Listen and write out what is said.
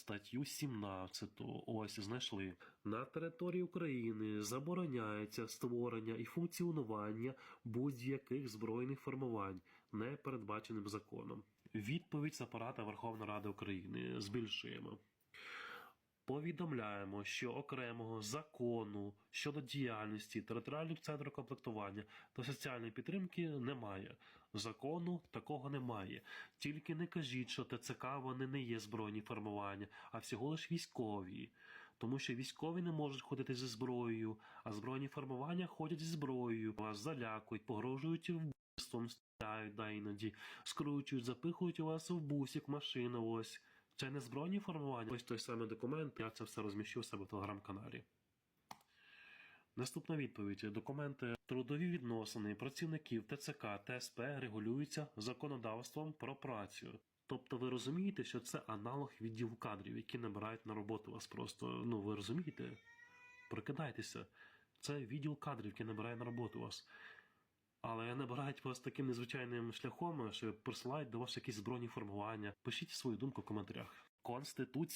статтю 17. Ось знайшли. На території України забороняється створення і функціонування будь-яких збройних формувань, не передбаченим законом. Відповідь з апарата Верховної Ради України збільшуємо. Повідомляємо, що окремого закону щодо діяльності територіальних центрів комплектування та соціальної підтримки немає. Закону такого немає. Тільки не кажіть, що ТЦК вони не є збройні формування, а всього лиш військові. Тому що військові не можуть ходити зі зброєю, а збройні формування ходять зі зброєю, вас залякують, погрожують вбивством, стріляють да іноді, скручують, запихують у вас в бусик машину. Ось. Це не збройні формування. Ось той самий документ. Я це все розміщу у себе в телеграм-каналі. Наступна відповідь. Документи трудові відносини працівників ТЦК та СП регулюються законодавством про працю. Тобто ви розумієте, що це аналог відділу кадрів, які набирають на роботу вас просто. Ну ви розумієте? Прокидайтеся. Це відділ кадрів, який набирає на роботу вас. Але набирають вас таким незвичайним шляхом, що присилають до вас якісь збройні формування. Пишіть свою думку в коментарях. Конституція.